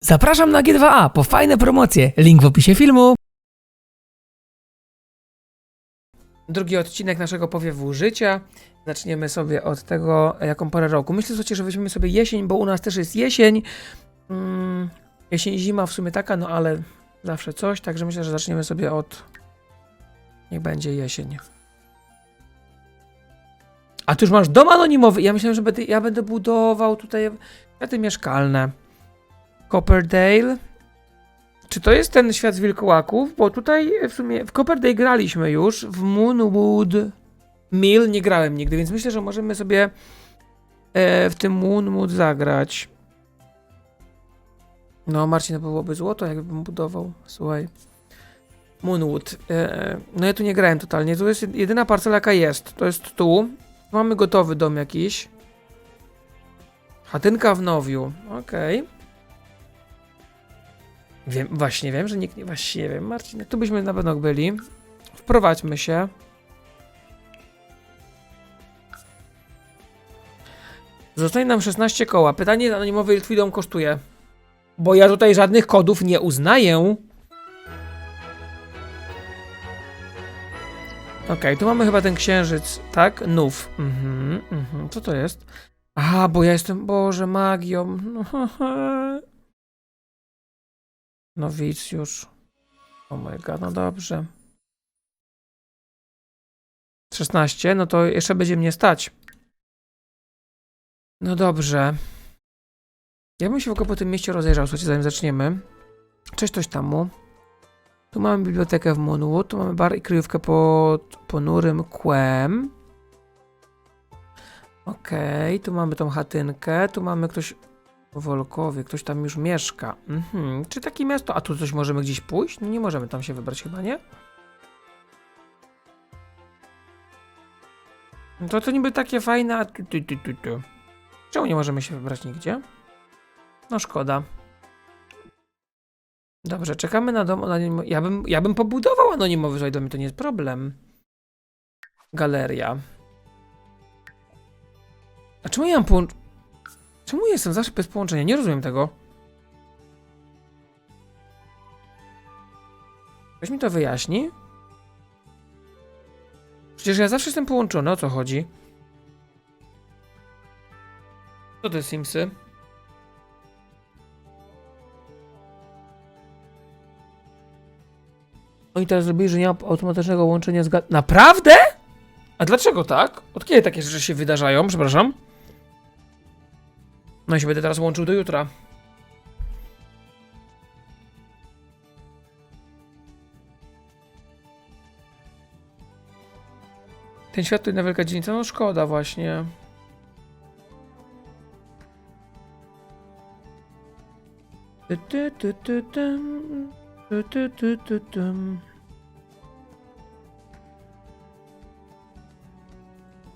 Zapraszam na G2A po fajne promocje. Link w opisie filmu. Drugi odcinek naszego powiewu życia. Zaczniemy sobie od tego, jaką porę roku. Myślę słuchajcie, że weźmiemy sobie jesień, bo u nas też jest jesień. Mm, jesień, zima w sumie taka, no ale zawsze coś, także myślę, że zaczniemy sobie od... Niech będzie jesień. A tu już masz dom anonimowy. Ja myślałem, że będę, ja będę budował tutaj kwiaty mieszkalne. Copperdale. Czy to jest ten świat z wilkołaków? Bo tutaj w sumie w Copperdale graliśmy już, w Moonwood Mill nie grałem nigdy, więc myślę, że możemy sobie e, w tym Moonwood zagrać. No, Marcin, to byłoby złoto, jakbym budował. Słuchaj. Moonwood. E, no ja tu nie grałem totalnie. Tu jest jedyna parcela, jaka jest. To jest tu. Mamy gotowy dom jakiś. Chatynka w Nowiu. Okej. Wiem, właśnie wiem, że nikt nie, właśnie nie wiem, Marcin, tu byśmy na pewno byli. Wprowadźmy się. Zostanie nam 16 koła. Pytanie anonimowe, ile twój dom kosztuje? Bo ja tutaj żadnych kodów nie uznaję. Okej, tu mamy chyba ten księżyc, tak? Nów. Mhm, mhm. Co to jest? Aha, bo ja jestem, Boże, magią. Nowicjusz. O my god, no dobrze. 16, no to jeszcze będzie mnie stać. No dobrze. Ja bym się w ogóle po tym mieście rozejrzał, słuchajcie, zanim zaczniemy. Cześć, coś tamu. Tu mamy bibliotekę w Moonwood, tu mamy bar i kryjówkę pod ponurym kłem. Okej, tu mamy tą chatynkę, tu mamy ktoś Wolkowie, ktoś tam już mieszka. Mhm. Czy takie miasto? A tu coś możemy gdzieś pójść? No nie możemy tam się wybrać chyba, nie? No to to niby takie fajne, a tu, tu, tu, tu, tu. Czemu nie możemy się wybrać nigdzie? No szkoda. Dobrze, czekamy na dom. Ja bym, ja bym pobudował anonimowy słuchaj, dom, to nie jest problem. Galeria. A czemu ja mam. Czemu jestem zawsze bez połączenia? Nie rozumiem tego. Ktoś mi to wyjaśni? Przecież ja zawsze jestem połączony, o co chodzi? Co jest Simsy? Oni teraz zrobili, że nie ma automatycznego łączenia z... Naprawdę? A dlaczego tak? Od kiedy takie rzeczy się wydarzają? Przepraszam. No i się będę teraz łączył do jutra. Ten świat to jedna wielka dzielnica, no szkoda właśnie.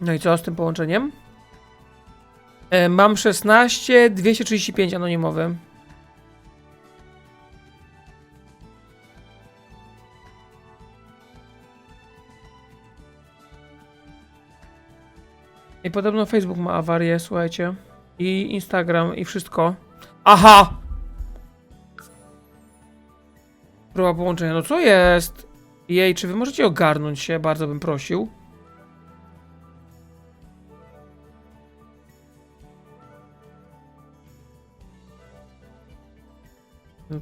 No i co z tym połączeniem? E, mam 16, 235 anonimowy. I podobno Facebook ma awarię, słuchajcie. I Instagram, i wszystko. Aha! Próba połączenia. No co jest? Jej, czy wy możecie ogarnąć się? Bardzo bym prosił.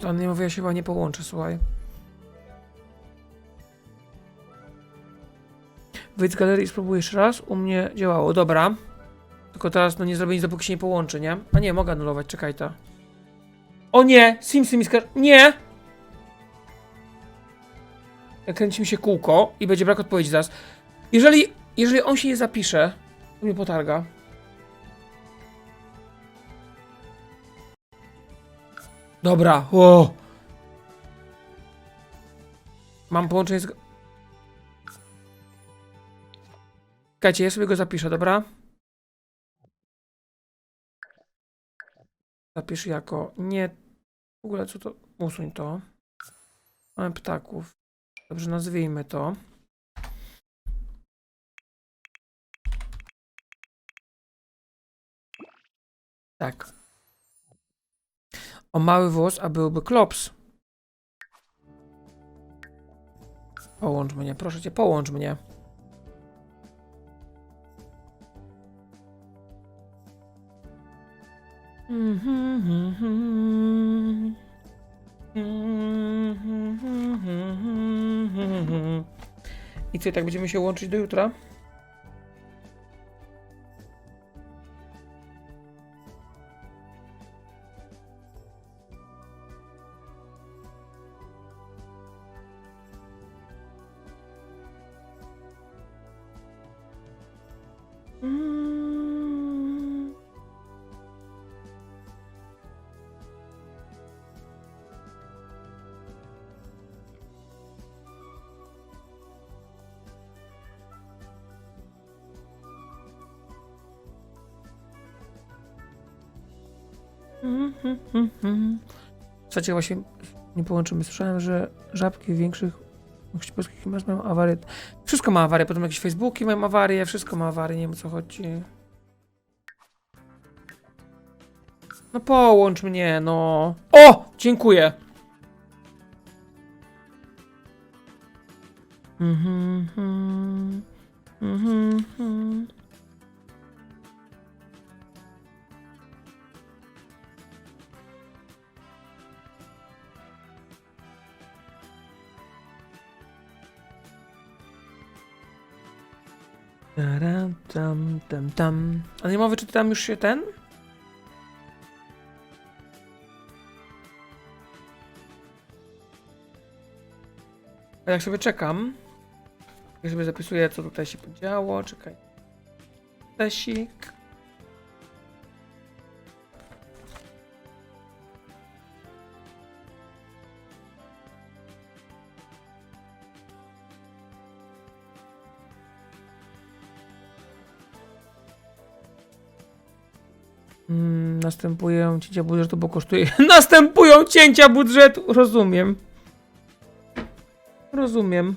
To nie mówię, ja się chyba nie połączę, słuchaj. Wyjdź z galerii i spróbuj jeszcze raz. U mnie działało, dobra. Tylko teraz no nie zrobię nic, dopóki się nie połączy, nie? A nie, mogę anulować, czekaj to. O nie! Simsy mi skar... Nie! Kręci mi się kółko i będzie brak odpowiedzi zaraz. Jeżeli, jeżeli on się nie zapisze, to mnie potarga. Dobra, o. Mam połączenie z... Czekajcie, ja sobie go zapiszę, dobra? Zapisz jako... Nie... W ogóle co to... Usuń to. Mamy ptaków. Dobrze, nazwijmy to. Tak. O mały włos, a byłby klops. Połącz mnie, proszę cię, połącz mnie. I co, tak będziemy się łączyć do jutra? Słuchajcie, właśnie nie połączymy. Słyszałem, że żabki większych polskich masz mają awarię. Wszystko ma awarię, potem jakieś Facebooki mają awarię, wszystko ma awarię, nie wiem o co chodzi. No połącz mnie, no. O! Dziękuję. Mhm, mhm, mhm, mhm. Taram, tam, tam, tam. A nie mowy, czy tam już się ten? A jak sobie czekam, jak sobie zapisuję, co tutaj się podziało, czekaj. Tesik. Mm, następują cięcia budżetu, bo kosztuje. Następują cięcia budżetu! Rozumiem. Rozumiem.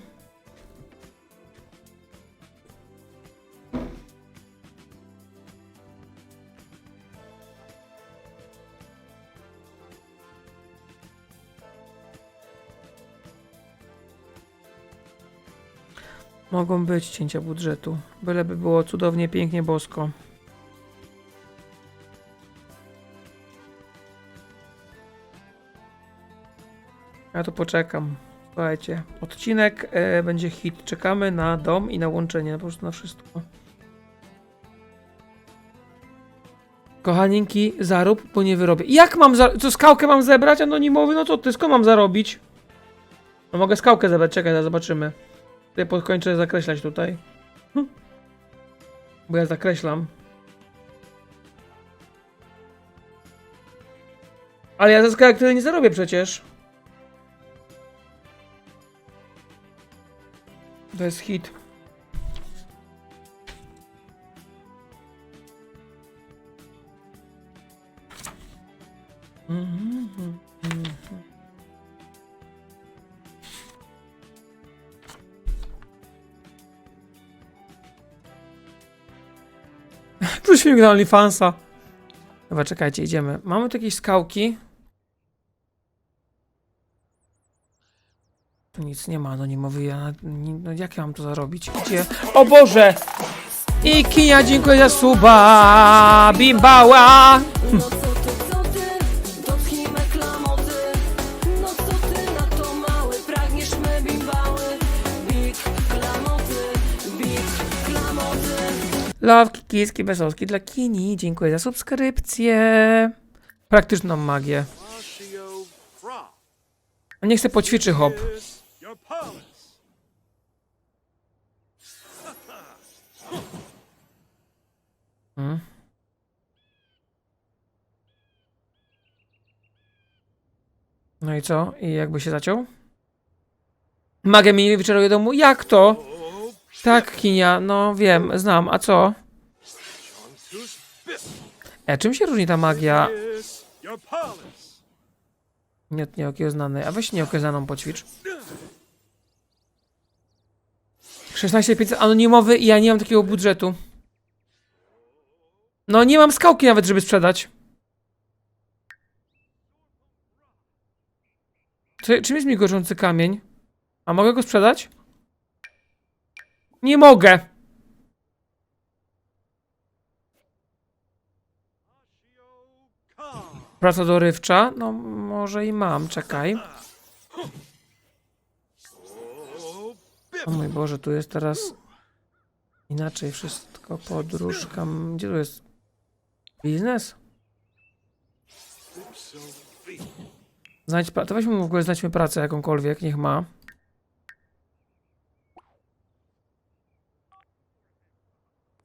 Mogą być cięcia budżetu. Byleby było cudownie, pięknie, bosko. Tu poczekam. Słuchajcie, odcinek e, będzie hit. Czekamy na dom i na łączenie, po prostu na wszystko. Kochaninki, zarób, bo nie wyrobię. Jak mam. Co, skałkę mam zebrać anonimowy? No co ty, skąd mam zarobić? No mogę skałkę zebrać, czekaj, zobaczymy. Ja podkończę zakreślać tutaj. Hm. Bo ja zakreślam. Ale ja ze skałek tyle nie zarobię przecież. To jest hit. Mhm. Tu śmig na. Dobra, czekajcie, idziemy. Mamy tu jakieś skałki. Nic nie ma anonimowy. Ja, nie, no jak ja mam to zarobić? Gdzie? O Boże! I kinia, dziękuję za suba! Bimbała! Love, kiski, besoski dla kini. Dziękuję za subskrypcję. Praktyczną magię. Niech se poćwiczy hop. Hmm. No i co? I jakby się zaciął? Magę mi wyczaruje domu? Jak to? Tak, Kinia, no wiem, znam. A co? E, czym się różni ta magia? Nie od. A weź nieokiełznaną poćwicz. 16500 anonimowy i ja nie mam takiego budżetu. No nie mam skałki nawet, żeby sprzedać. Co, czym jest migoczący kamień? A mogę go sprzedać? Nie mogę! Praca dorywcza? No, może i mam, czekaj. O mój Boże, tu jest teraz inaczej wszystko. Podróżka. m, Gdzie tu jest? Biznes? Znajdź pra- to weźmy w ogóle, znajdźmy pracę jakąkolwiek, niech ma.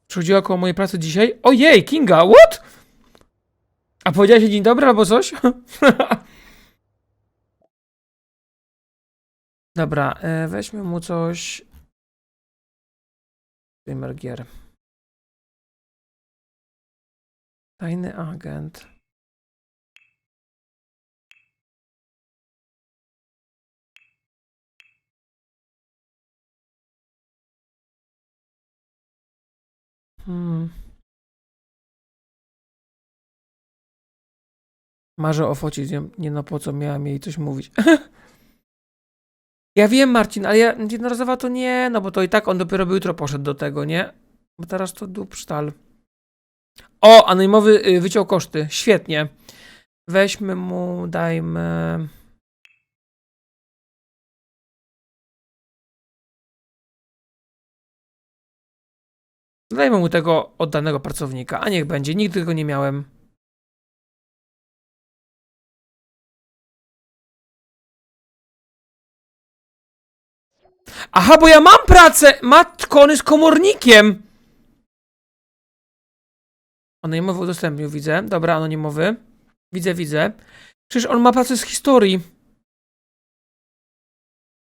Przychodziła koło mojej pracy dzisiaj? Ojej, Kinga, what? A powiedziałeś dzień dobry albo coś? Dobra, e, weźmy mu coś. Streamer gier. Tajny agent. Hmm. Marzę o focie, nie, no po co miałam jej coś mówić. ja wiem, Marcin, ale ja jednorazowa to nie, no bo to i tak on dopiero jutro poszedł do tego, nie? Bo teraz to dup sztal. O, anonimowy y, wyciął koszty. Świetnie. Weźmy mu, dajmy. Dajmy mu tego oddanego pracownika, a niech będzie. Nigdy go nie miałem. Aha, bo ja mam pracę! Matko, on jest komornikiem! Anonimowy udostępnił, widzę. Dobra, anonimowy. Widzę, widzę. Przecież on ma pracę z historii.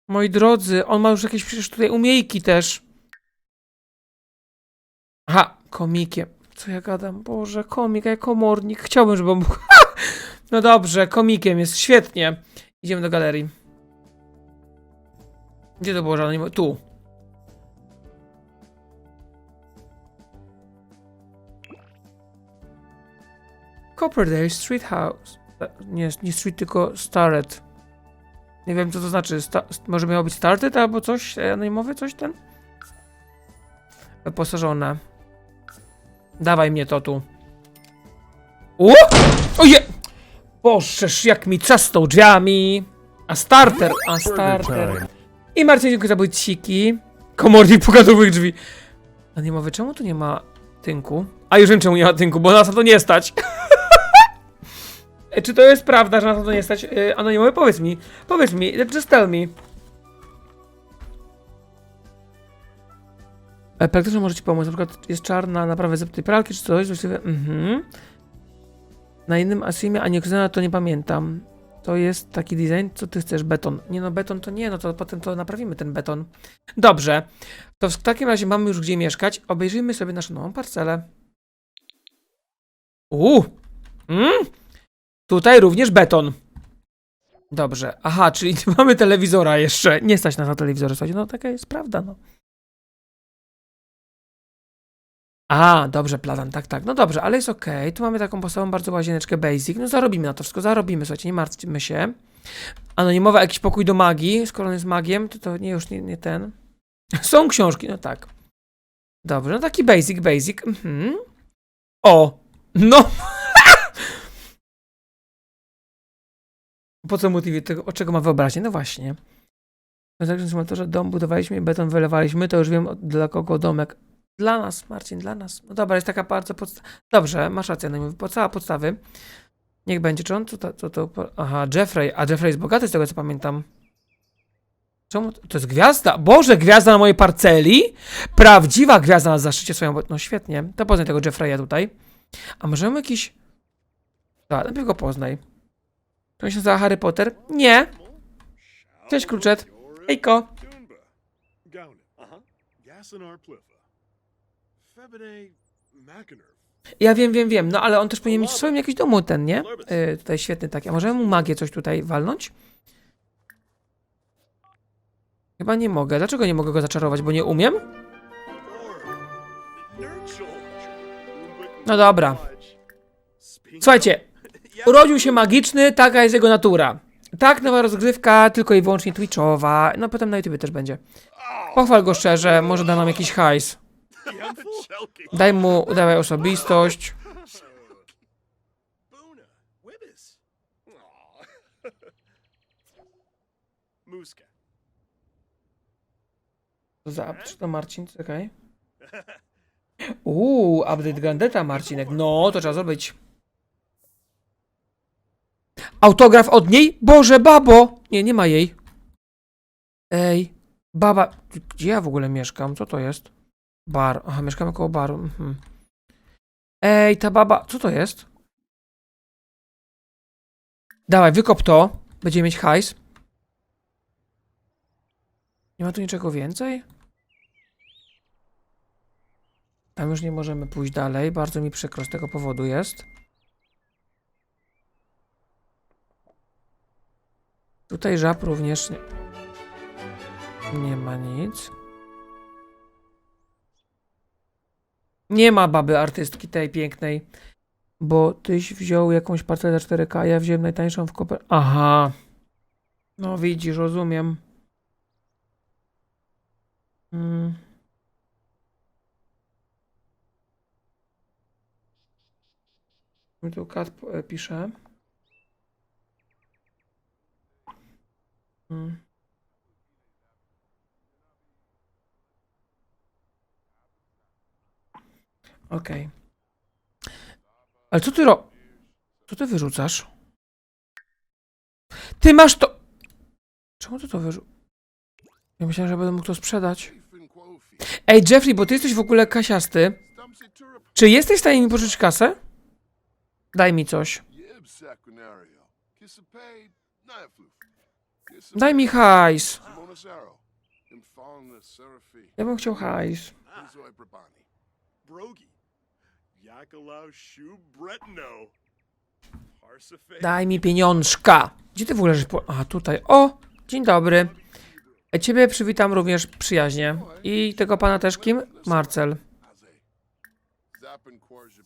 Moi drodzy, on ma już jakieś przecież tutaj umiejki też. Aha, komikiem. Co ja gadam? Boże, komik, a ja komornik. Chciałbym, żeby on no dobrze, komikiem jest, świetnie. Idziemy do galerii. Gdzie to było? Tu. Copperdale Street House. E, Nie, nie street, tylko started. Nie wiem, co to znaczy. Sta może miało być started albo coś e, anonimowy, coś ten? Wyposażone. Dawaj mnie to tu. O! Oje! Bożeż, jak mi czasnął drzwiami. A starter, a starter. I Marcin, dziękuję za błyciki. Komornik moich drzwi. Anonimowy, czemu tu nie ma tynku? A już wiem, czemu nie ma tynku, bo nas na to nie stać. E, Czy to jest prawda, że nas na to nie stać? E, Anonimowy, powiedz mi. Powiedz mi, just tell me. E, Praktycznie może ci pomóc. Na przykład jest czarna naprawę zeptej pralki czy coś. Właściwie, mhm. Na innym Asimie, a nie to nie pamiętam. To jest taki design, co ty chcesz? Beton. Nie no, beton to nie, no to potem to naprawimy ten beton. Dobrze. To w takim razie mamy już gdzie mieszkać. Obejrzyjmy sobie naszą nową parcelę. Uuu. Mm. Tutaj również beton. Dobrze. Aha, czyli nie mamy telewizora jeszcze. Nie stać nas na telewizorze, słuchajcie. No taka jest prawda, no. A, dobrze, platan, tak, tak. No dobrze, ale jest okej. Tu mamy taką podstawową bardzo łazieneczkę basic. No zarobimy na to wszystko, zarobimy, słuchajcie, nie martwmy się. Anonimowa jakiś pokój do magii. Skoro on jest magiem, to to nie już nie, nie ten. Są książki, no tak. Dobrze, no taki basic, basic. Mhm. O! No! po co mu? Tego, o czego ma wyobraźnię? No właśnie. Na transformatorze dom budowaliśmy i beton wylewaliśmy, to już wiem od- dla kogo domek. Dla nas, Marcin, dla nas. No dobra, jest taka bardzo podsta- Dobrze, masz rację, no podstawa podstawy. Niech będzie, czy on, to, to, po- aha, Jeffrey, a Jeffrey jest bogaty z tego, co pamiętam. Czemu, to jest gwiazda? Boże, gwiazda na mojej parceli? Prawdziwa gwiazda na zaszczycie swoją, no świetnie, to poznaj tego Jeffreya tutaj. A możemy jakiś, tak, najpierw go poznaj. To się nazywa Harry Potter? Nie. Cześć, Kruczet. Hejko. Ja wiem, wiem, wiem, no ale on też powinien mieć w swoim jakimś domu ten, nie? Yy, tutaj świetny taki. A możemy mu magię coś tutaj walnąć? Chyba nie mogę. Dlaczego nie mogę go zaczarować? Bo nie umiem? No dobra. Słuchajcie, urodził się magiczny, taka jest jego natura. Tak, nowa rozgrywka, tylko i wyłącznie Twitchowa. No potem na YouTube też będzie. Pochwal go szczerze, może da nam jakiś hajs. Daj mu, udawaj osobistość. Muska. Czy to Marcin? Czekaj. Uuu, update Gandeta Marcinek. No, to trzeba zrobić. Autograf od niej? Boże, babo! Nie, nie ma jej. Ej, baba. Gdzie ja w ogóle mieszkam? Co to jest? Bar. Aha, mieszkamy koło baru. Mhm. Ej, ta baba. Co to jest? Dawaj, wykop to. Będziemy mieć hajs. Nie ma tu niczego więcej? Tam już nie możemy pójść dalej. Bardzo mi przykro z tego powodu jest. Tutaj żab również nie, nie ma nic. Nie ma baby artystki tej pięknej. Bo tyś wziął jakąś parcelę 4K, ja wziąłem najtańszą w koper... Aha. No widzisz, rozumiem. Mm. Tu kat e, pisze. Mm. Okej. Ale co ty ro... Co ty wyrzucasz? Ty masz to... Czemu ty to wyrzucasz? Ja myślałem, że będę mógł to sprzedać. Ej, Jeffrey, bo ty jesteś w ogóle kasiasty. Czy jesteś w stanie mi pożyczyć kasę? Daj mi coś. Daj mi hajs. Ja bym chciał hajs. Daj mi pieniążka. Gdzie ty w ogóle? Po... A, tutaj. O! Dzień dobry. E, Ciebie przywitam również przyjaźnie. I tego pana też kim? Marcel.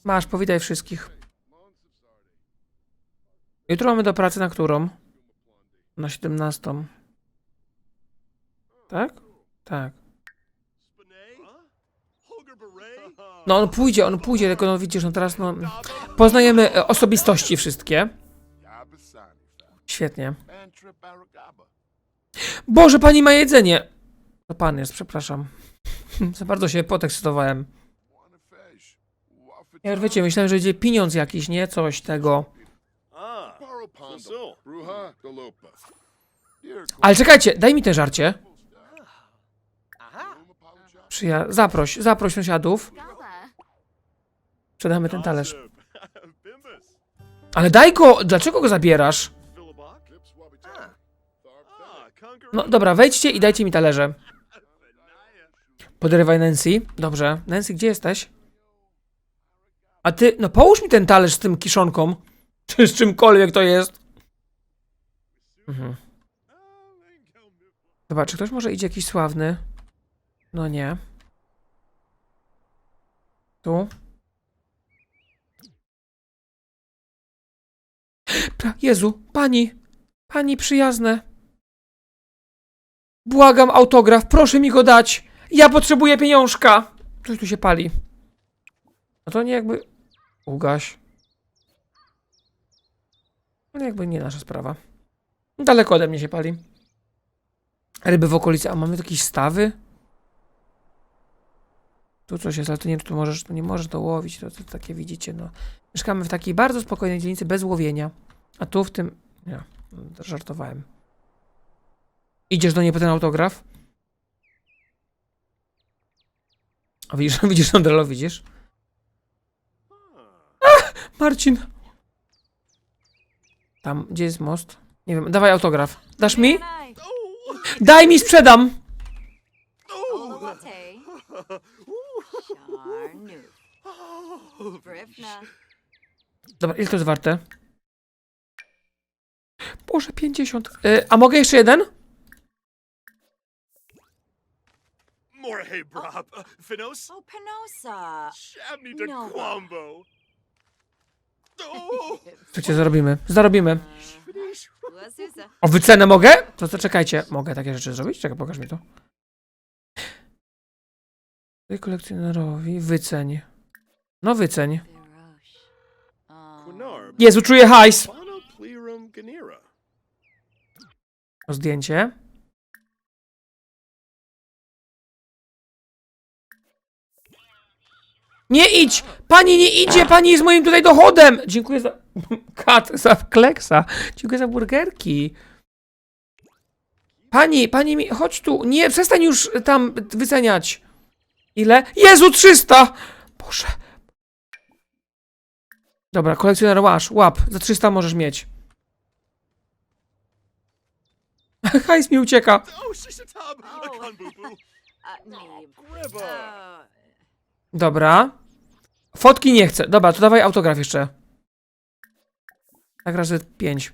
Masz, powitaj wszystkich. Jutro mamy do pracy na którą? Na 17. Tak? Tak. No on pójdzie, on pójdzie, tylko no widzisz, no teraz no... Poznajemy e, osobistości wszystkie. Świetnie. Boże, pani ma jedzenie! To pan jest, przepraszam. Za bardzo się podekscytowałem. Ja wiecie, myślałem, że będzie pieniądz jakiś, nie? Coś tego. Ale czekajcie, daj mi te żarcie. Przyja... Zaproś, zaproś sąsiadów. Sprzedamy ten talerz. Ale daj go! Dlaczego go zabierasz? No dobra, wejdźcie i dajcie mi talerze. Podrywaj Nancy. Dobrze. Nancy, gdzie jesteś? A ty, no połóż mi ten talerz z tym kiszonką. Czy z czymkolwiek to jest. Mhm. Zobacz, ktoś może idzie jakiś sławny? No nie. Tu. Pra- Jezu, pani, pani przyjazne. Błagam autograf, proszę mi go dać. Ja potrzebuję pieniążka. Coś tu się pali. No to nie jakby... Ugaś. No jakby nie nasza sprawa. Daleko ode mnie się pali. Ryby w okolicy. A mamy jakieś stawy? Tu coś jest, ale nie, tu możesz, tu nie możesz to łowić. To, to takie widzicie, no. Mieszkamy w takiej bardzo spokojnej dzielnicy bez łowienia. A tu w tym... Nie, to żartowałem. Idziesz do niej po ten autograf? A widzisz, widzisz, Andrelo, widzisz? Ach, Marcin! Tam, gdzie jest most? Nie wiem, dawaj autograf. Dasz mi? Daj mi, sprzedam! Dobra, ile to jest warte? Boże, 50. Y, a mogę jeszcze jeden? Morhe Brab. Uh, Finos? Oh, Penosa. Shabni de No. Quambo. Co cię zarobimy? Zarobimy. O, wycenę mogę? To co, czekajcie. Mogę takie rzeczy zrobić? Czekaj, pokaż mi to. Tutaj kolekcjonerowi wyceń. No wyceń. Jezu, czuję hajs! O zdjęcie. Nie idź! Pani nie idzie! Pani jest moim tutaj dochodem! Dziękuję za... Kat, za kleksa. Dziękuję za burgerki. Pani, pani mi... Chodź tu. Nie, przestań już tam wyceniać. Ile? Jezu, 300! Boże. Dobra, kolekcjoner łasz, łap. Za 300 możesz mieć. Hajs mi ucieka. Oh! A. Uh. Dobra. Fotki nie chcę. Dobra, to dawaj autograf jeszcze. Tak razy 5.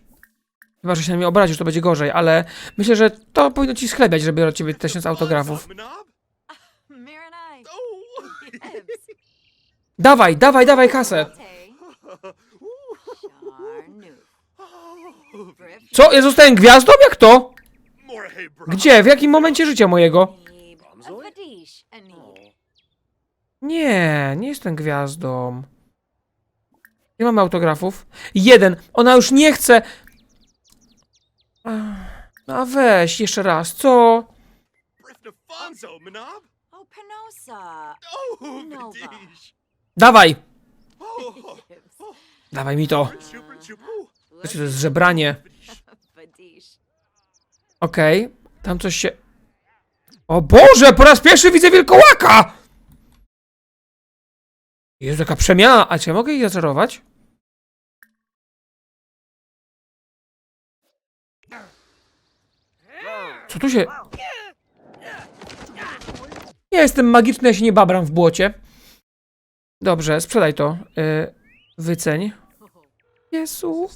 Chyba, że się na mnie obrazisz, to będzie gorzej, ale myślę, że to powinno ci schlebiać, żeby od ciebie tysiąc autografów. Dawaj, dawaj, dawaj kasę. Co? Ja zostałem gwiazdą? Jak to? Gdzie? W jakim momencie życia mojego? Nie, nie jestem gwiazdą. Nie mamy autografów. Jeden. Ona już nie chce. No a weź, jeszcze raz. Co? Oh, Penosa. Oh, Nova. Dawaj! Oh. Dawaj mi to. Wiecie, to jest żebranie. Vadish. Okej, tam coś się... O Boże, po raz pierwszy widzę wilkołaka! Jest jaka przemiana. A ja mogę jej zaczarować? Co tu się... Ja jestem magiczny, ja się nie babram w błocie. Dobrze, sprzedaj to. Yy, wyceń. Jezu.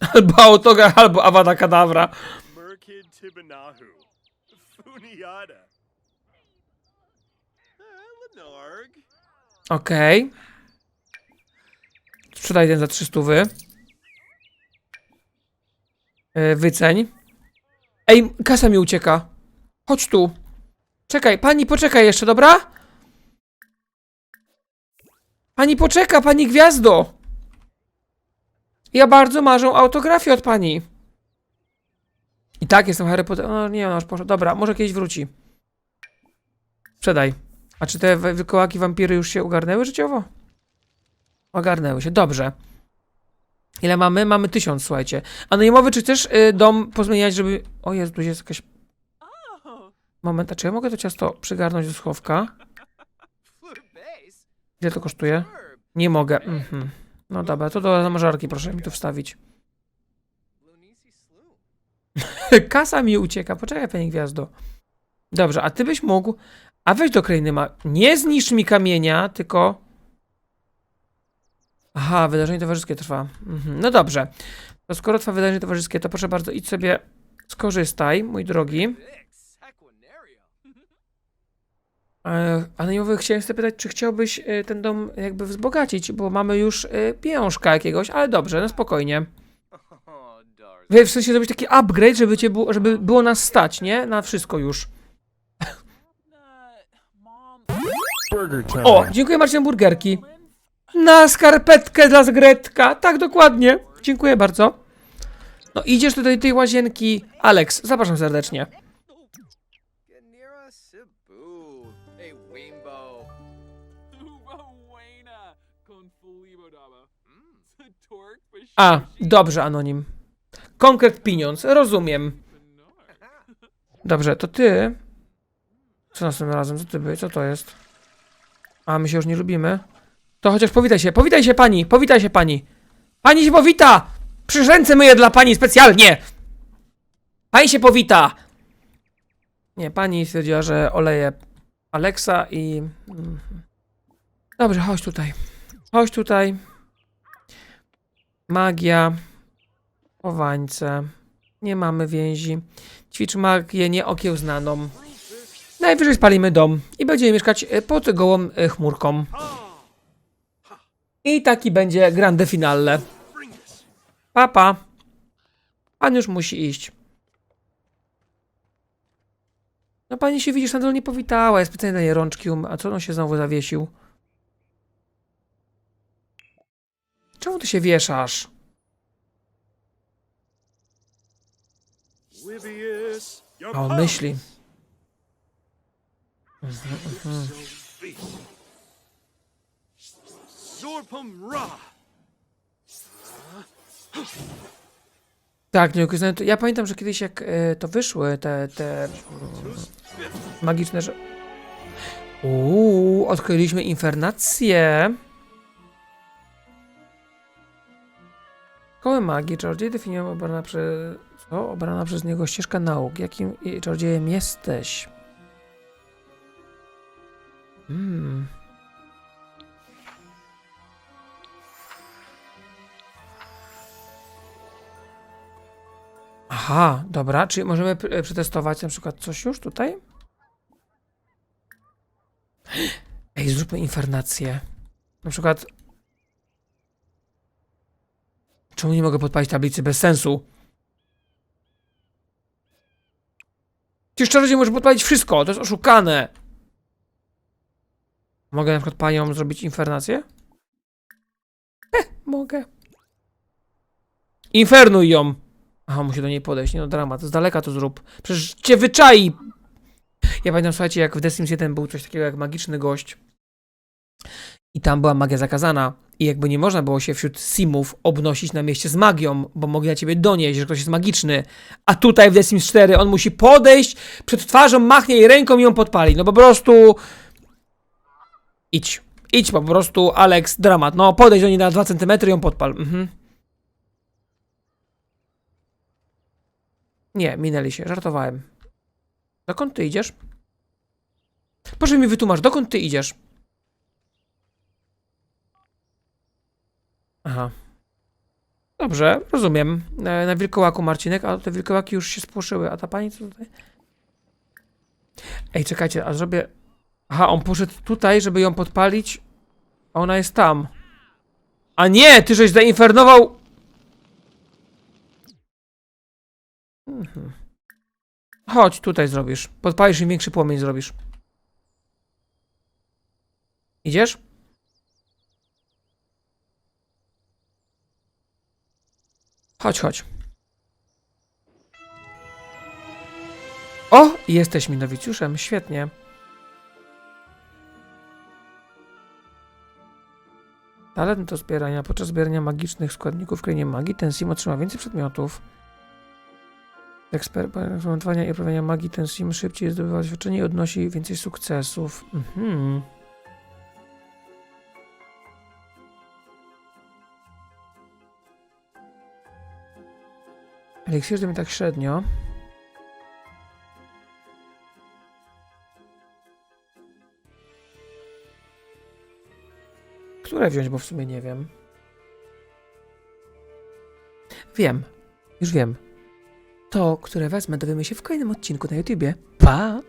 Albo autograf, albo Avada Kedavra. Merkid Okej. Sprzedaj ten za 300 wy. Yy, wyceń. Ej, kasa mi ucieka. Chodź tu. Czekaj, pani poczekaj jeszcze, dobra? Pani poczeka, pani gwiazdo. Ja bardzo marzę o autografie od pani. I tak jestem Harry Potter. No nie, no już poszedł. Dobra, może kiedyś wróci. Sprzedaj. A czy te wy- wykołaki wampiry już się ogarnęły życiowo? Ogarnęły się, dobrze. Ile mamy? Mamy tysiąc, słuchajcie. Anonimowy, czy chcesz y, dom pozmieniać, żeby... O Jezu, tu jest jakaś... Moment, a czy ja mogę to ciasto przygarnąć do schowka? Ile to kosztuje? Nie mogę. Mhm. No dobra, to do zamrażarki proszę mi tu wstawić. Kasa mi ucieka, poczekaj pani gwiazdo. Dobrze, a ty byś mógł... A weź do krainy ma... Nie zniszcz mi kamienia, tylko... Aha, wydarzenie towarzyskie trwa. Mhm. No dobrze. To skoro trwa wydarzenie towarzyskie, to proszę bardzo, idź sobie skorzystaj, mój drogi. E, Anonimowy, chciałem zapytać, czy chciałbyś e, ten dom jakby wzbogacić, bo mamy już e, pieniążka jakiegoś, ale dobrze, no spokojnie. Wie, w sensie zrobić taki upgrade, żeby, cię żeby było nas stać, nie? Na wszystko już. O, dziękuję Marcin Burgerki. Na skarpetkę dla zgretka. Tak, dokładnie. Dziękuję bardzo. No idziesz tutaj do tej łazienki. Alex, zapraszam serdecznie. A, dobrze, Anonim. Konkret pieniądz, rozumiem. Dobrze, to ty. Co następnym razem? Co ty by? Co to jest? A, my się już nie lubimy. To chociaż powitaj się, powitaj się pani, powitaj się pani. Pani się powita! Przy ręce myję dla pani specjalnie! Pani się powita! Nie, pani stwierdziła, że oleje Alexa i... mhm. Dobrze, chodź tutaj. Chodź tutaj. Magia. Chowańce. Nie mamy więzi. Ćwicz magię nieokiełznaną. Najwyżej spalimy dom i będziemy mieszkać e, pod gołą e, chmurką. I taki będzie grande finale. Papa. Pan już musi iść. No pani się widzisz, nadal nie powitała. Ja specjalnie daję rączki, um- a co on się znowu zawiesił? Czemu ty się wieszasz? A on myśli. Tak, nie to- Ja pamiętam, że kiedyś jak e, to wyszły, te, te mm, magiczne, że... Uuu, odkryliśmy infernację. Szkoły magii. Czarodziej definiują obrana przez... Co? Obrana przez niego ścieżka nauk. Jakim czarodziejem jesteś? Hmm. Aha, dobra. Czy możemy e, przetestować na przykład coś już tutaj? Ej, zróbmy infernację. Na przykład... Czemu nie mogę podpalić tablicy bez sensu? Przecież czarodziej może podpalić wszystko, to jest oszukane. Mogę na przykład panią zrobić infernację? Eh, mogę. Infernuj ją! Aha, musi do niej podejść, nie no dramat, z daleka to zrób. Przecież cię wyczai! Ja pamiętam, słuchajcie, jak w The Sims 1 był coś takiego jak magiczny gość i tam była magia zakazana i jakby nie można było się wśród simów obnosić na mieście z magią, bo mogli na ciebie donieść, że ktoś jest magiczny. A tutaj w The Sims 4 on musi podejść, przed twarzą machnie jej ręką i ją podpali. No po prostu... Idź. Idź po prostu, Alex, dramat. No, podejdź do niej na 2 cm i ją podpal. Mhm. Nie, minęli się, żartowałem. Dokąd ty idziesz? Proszę mi wytłumacz, dokąd ty idziesz? Aha. Dobrze, rozumiem. E, Na wilkołaku Marcinek, a te wilkołaki już się spłoszyły. A ta pani co tutaj? Ej, czekajcie, a zrobię... Aha, on poszedł tutaj, żeby ją podpalić, a ona jest tam. A nie, ty żeś zainfernował... Mhm. Chodź, tutaj zrobisz. Podpalisz i większy płomień zrobisz. Idziesz? Chodź, chodź. O! Jesteś mi nowicjuszem, świetnie. Talent do zbierania. Podczas zbierania magicznych składników w krainie magii ten sim otrzyma więcej przedmiotów. Eksperymentowania i uprawiania magii ten sim szybciej zdobywa doświadczenie i odnosi więcej sukcesów. Mhm. Eliksir mi tak średnio. Które wziąć, bo w sumie nie wiem. Wiem. Już wiem. To, które wezmę, dowiemy się w kolejnym odcinku na YouTubie. Pa!